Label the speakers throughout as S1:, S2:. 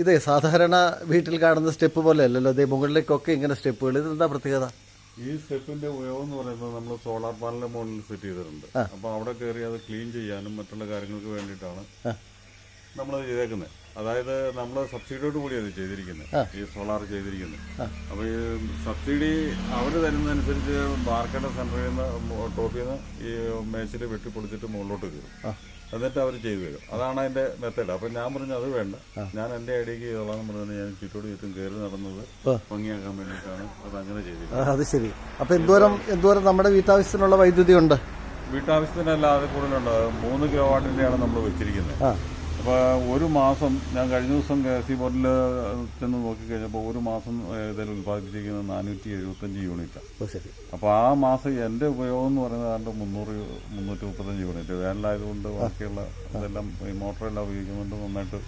S1: ഇതേ സാധാരണ വീട്ടിൽ കാണുന്ന സ്റ്റെപ്പ് പോലെ അല്ലല്ലോ. ഇതേ മുകളിലേക്കൊക്കെ ഇങ്ങനെ സ്റ്റെപ്പുകൾ. ഇതെന്താ പ്രത്യേകത?
S2: ഈ സ്റ്റെപ്പിന്റെ ഉപയോഗം എന്ന് പറയുന്നത് നമ്മൾ സോളാർ പാനലിന്റെ മുകളിൽ സെറ്റ് ചെയ്തിട്ടുണ്ട്. അപ്പൊ അവിടെ കയറി അത് ക്ലീൻ ചെയ്യാനും മറ്റുള്ള കാര്യങ്ങൾക്ക് വേണ്ടിയിട്ടാണ് നമ്മളത് ചെയ്തേക്കുന്നത് അതായത് നമ്മൾ സബ്സിഡിയോട് കൂടിയാണ് ചെയ്തിരിക്കുന്നത് ഈ സോളാർ ചെയ്തിരിക്കുന്നത് അപ്പോൾ ഈ സബ്സിഡി അവർ തരുന്നതനുസരിച്ച് മാർക്കറ്റ് സെന്ററിൽ നിന്ന് ടോപ്പിൽ നിന്ന് ഈ മേച്ചിൽ വെട്ടിപ്പൊളിച്ചിട്ട് മുകളിലോട്ട് കയറും. എന്നിട്ട് അവർ ചെയ്തു തരും. അതാണ് അതിന്റെ മെത്തേഡ്. അപ്പൊ ഞാൻ പറഞ്ഞു അത് വേണ്ട. ഞാൻ എന്റെ ഐഡിയക്ക് ചെയ്തോളാം എന്ന് പറഞ്ഞത് ഞാൻ ചുറ്റോട് ചുറ്റും കയറി നടന്നത് ഭംഗിയാക്കാൻ വേണ്ടിയിട്ടാണ്. അത് അങ്ങനെ
S1: ചെയ്തത് അത് ശരി. അപ്പൊ എന്തോരം എന്തോരം നമ്മുടെ വീട്ടാവശ്യത്തിനുള്ള വൈദ്യുതി ഉണ്ട്?
S2: വീട്ടാവശ്യത്തിനല്ല അത് കൂടുതലുണ്ട് മൂന്ന് കിലോ വാട്ടിന്റെയാണ് നമ്മൾ വെച്ചിരിക്കുന്നത് അപ്പോൾ ഒരു മാസം ഞാൻ കഴിഞ്ഞ ദിവസം കെ സി ബോർഡിൽ ചെന്ന് നോക്കിക്കഴിഞ്ഞപ്പോൾ ഒരു മാസം ഇതിൽ ഉൽപ്പാദിപ്പിച്ചിരിക്കുന്നത് നാനൂറ്റി എഴുപത്തഞ്ച് യൂണിറ്റാണ് അപ്പോൾ ആ മാസം എന്റെ ഉപയോഗം എന്ന് പറയുന്നത് ഏതാണ്ട് മുന്നൂറ് മുന്നൂറ്റി മുപ്പത്തഞ്ച് യൂണിറ്റ്. വേനലായതുകൊണ്ട് ബാക്കിയുള്ള ഇതെല്ലാം ഈ മോട്ടറെല്ലാം ഉപയോഗിക്കുന്നുണ്ട് നന്നായിട്ട്.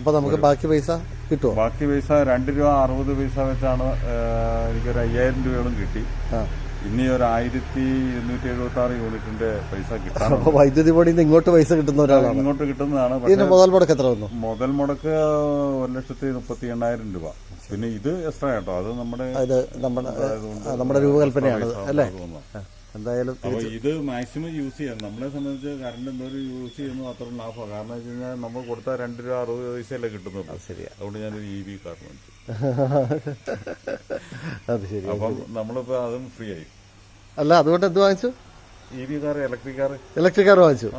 S1: അപ്പോൾ നമുക്ക് ബാക്കി പൈസ കിട്ടും
S2: ബാക്കി പൈസ രണ്ട് രൂപ അറുപത് പൈസ വെച്ചാണ് എനിക്കൊരു അയ്യായിരം രൂപയോളം കിട്ടി. ഇനി ഒരു ആയിരത്തി ഇരുന്നൂറ്റി എഴുപത്തി ആറ് യൂണിറ്റിന്റെ പൈസ കിട്ടാനുണ്ട്
S1: അപ്പൊ വൈദ്യുതി ബോർഡിൽ നിന്ന് ഇങ്ങോട്ട് പൈസ കിട്ടുന്ന ഒരാളാണ്.
S2: ഇങ്ങോട്ട് കിട്ടുന്നതാണ്.
S1: ഇതിന്റെ മുതൽ മുടക്ക് എത്ര വന്നു?
S2: മുതൽ മുടക്ക് ഒരു ലക്ഷത്തി മുപ്പത്തി എണ്ണായിരം രൂപ. പിന്നെ ഇത് എക്സ്ട്രാ കേട്ടോ. അത് നമ്മുടെ
S1: നമ്മുടെ രൂപകല്പനയാണ് നമ്മുടെ രൂപകൽപ്പനയാണ്. അല്ലേ? എന്തായാലും
S2: ഇത് മാക്സിമം യൂസ് ചെയ്യാം. നമ്മളെ സംബന്ധിച്ച് കറണ്ട് എന്തോരം യൂസ് ചെയ്യുന്നു അത്ര ലാഭമാണ്. കാരണം വെച്ച് കഴിഞ്ഞാൽ നമ്മൾ കൊടുത്ത രണ്ട് രൂപ അറുപത് പൈസയല്ലേ കിട്ടുന്നുള്ളൂ
S1: ശരിയാ.
S2: അതുകൊണ്ട് ഞാനൊരു ഇ വി കാർ വാങ്ങിച്ചു.
S1: അത് ശരി
S2: അപ്പം നമ്മളിപ്പോ അതും ഫ്രീ ആയി.
S1: അല്ല അതുകൊണ്ട് എന്ത് വാങ്ങിച്ചു?
S2: ഇലക്ട്രിക് കാർ
S1: വാങ്ങിച്ചു.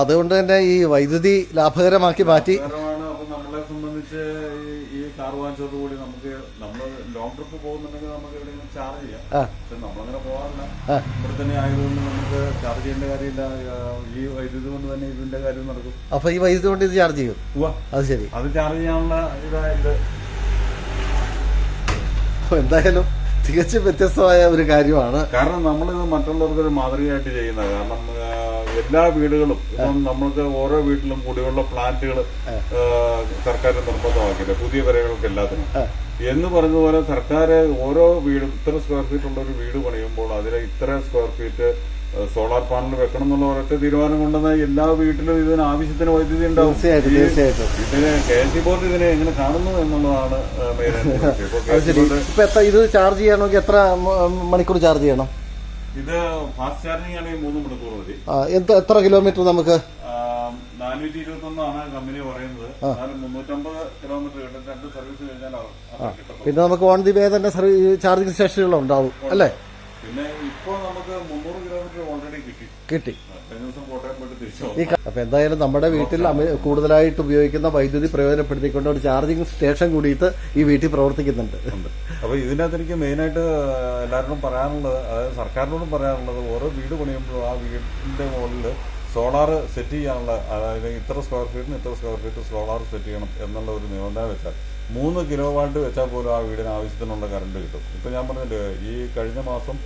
S1: അതുകൊണ്ട് തന്നെ ഈ വൈദ്യുതി ലാഭകരമാക്കി മാറ്റി.
S2: അപ്പൊ നമ്മളെ സംബന്ധിച്ച് ഈ- ഈ കാർ വാങ്ങിച്ചതോടുകൂടി നമുക്ക് നമ്മൾ ലോങ് ട്രിപ്പ് പോകുന്നുണ്ടെങ്കിൽ നമുക്ക് എവിടെയെങ്കിലും ചാർജ് ചെയ്യാം.
S1: ആ.
S2: പക്ഷെ നമ്മളങ്ങനെ പോകാറില്ല.
S1: ആ.
S2: ഇവിടെ തന്നെ ആയതുകൊണ്ട് നമുക്ക് ചാർജ് ചെയ്യേണ്ട കാര്യമില്ല. ആ, ഈ വൈദ്യുതി കൊണ്ട് തന്നെ ഇതിന്റെ കാര്യം നടക്കും.
S1: അപ്പൊ ഈ വൈദ്യുതി കൊണ്ട് ഇത് ചാർജ് ചെയ്യും. അത് ശരി.
S2: അത് ചാർജ് ചെയ്യാനുള്ള ഇത്
S1: എന്തായാലും തികച്ചും വ്യത്യസ്തമായ ഒരു കാര്യമാണ്.
S2: കാരണം നമ്മളിത് മറ്റുള്ളവർക്ക് ഒരു മാതൃകയായിട്ട് ചെയ്യുന്ന കാരണം എല്ലാ വീടുകളും ഇപ്പം നമ്മൾക്ക് ഓരോ വീട്ടിലും കൂടിയുള്ള പ്ലാന്റുകൾ സർക്കാർ നിർബന്ധമാക്കില്ല പുതിയ വരകൾക്ക് എല്ലാത്തിനും. എന്ന് പറഞ്ഞതുപോലെ സർക്കാർ ഓരോ വീടും ഇത്ര സ്ക്വയർ ഫീറ്റ് ഉള്ള ഒരു വീട് പണിയുമ്പോൾ അതിൽ ഇത്ര സ്ക്വയർ ഫീറ്റ് സോളാർ പാനൽ വെക്കണം എന്നുള്ള ഒരൊറ്റ തീരുമാനം കൊണ്ടുവന്ന എല്ലാ വീട്ടിലും ഇതിന് ആവശ്യത്തിന് വൈദ്യുതി ഉണ്ടാവും. ഇതിന് കെ എസ് സി ബോർഡ് ഇതിനെ എങ്ങനെ കാണുന്നു എന്നുള്ളതാണ് മെയിൻ
S1: ഇത് ചാർജ് ചെയ്യണമെങ്കിൽ എത്ര മണിക്കൂർ ചാർജ് ചെയ്യണം?
S2: ഇത് ഫാസ്റ്റ് ചാർജിങ് ആണെങ്കിൽ മൂന്ന് മണിക്കൂർ മതി.
S1: എത്ര കിലോമീറ്റർ നമുക്ക്?
S2: നാനൂറ്റി ഇരുപത്തി ഒന്നാണ് കമ്പനി പറയുന്നത്. മുന്നൂറ്റമ്പത് കിലോമീറ്റർ കിട്ടും. രണ്ട് സർവീസ് കഴിഞ്ഞാൽ
S1: പിന്നെ നമുക്ക് ഓൺ ദി വേ തന്നെ സർവീസ് ചാർജിങ് സ്റ്റേഷനുകൾ ഉണ്ടാവും അല്ലേ?
S2: പിന്നെ ഇപ്പൊ നമുക്ക് മുന്നൂറ് കിലോമീറ്റർ ഓൾറെഡി കിട്ടി.
S1: കിട്ടി. അപ്പൊ എന്തായാലും നമ്മുടെ വീട്ടിൽ കൂടുതലായിട്ട് ഉപയോഗിക്കുന്ന വൈദ്യുതി പ്രയോജനപ്പെടുത്തിക്കൊണ്ട് ഒരു ചാർജിങ് സ്റ്റേഷൻ കൂടിയിട്ട് ഈ വീട്ടിൽ പ്രവർത്തിക്കുന്നുണ്ട്.
S2: അപ്പൊ ഇതിനകത്ത് എനിക്ക് മെയിനായിട്ട് എല്ലാവരോടും പറയാനുള്ളത് അതായത് സർക്കാരിനോടും പറയാനുള്ളത് ഓരോ വീട് പണിയുമ്പോഴും ആ വീടിന്റെ മുകളിൽ സോളാർ സെറ്റ് ചെയ്യാനുള്ള അതായത് ഇത്ര സ്ക്വയർ ഫീറ്റിന് ഇത്ര സ്ക്വയർ ഫീറ്റ് സോളാർ സെറ്റ് ചെയ്യണം എന്നുള്ള ഒരു നിബന്ധന വെച്ചാൽ മൂന്ന് കിലോ വാട്ട് വെച്ചാൽ പോലും ആ വീടിന് ആവശ്യത്തിനുള്ള കറണ്ട് കിട്ടും. ഇപ്പം ഞാൻ പറഞ്ഞില്ലേ ഈ കഴിഞ്ഞ മാസം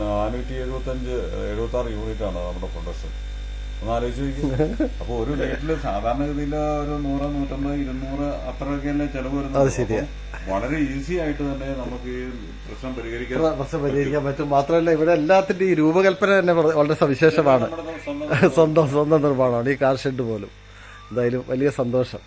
S2: നാനൂറ്റി എഴുപത്തഞ്ച് എഴുപത്താറ് യൂണിറ്റാണ് നമ്മുടെ പ്രൊഡക്ഷൻ ഒന്ന് ആലോചിച്ച് നോക്കി. അപ്പൊ ഒരു വീട്ടിൽ സാധാരണഗതിയിൽ ഒരു നൂറ് നൂറ്റമ്പത് ഇരുന്നൂറ് അത്രയൊക്കെയല്ലേ ചെലവ് വരുന്നത്. വളരെ ഈസി ആയിട്ട് തന്നെ നമുക്ക് ഈ പ്രശ്നം പരിഹരിക്കാൻ
S1: പ്രശ്നം പരിഹരിക്കാൻ പറ്റും. മാത്രമല്ല ഇവിടെ എല്ലാത്തിന്റെ ഈ രൂപകൽപ്പന തന്നെ വളരെ സവിശേഷമാണ്. സ്വന്തം സ്വന്തം നിർമ്മാണമാണ്. ഈ കാർ ഷെഡ് പോലും. എന്തായാലും വലിയ സന്തോഷം.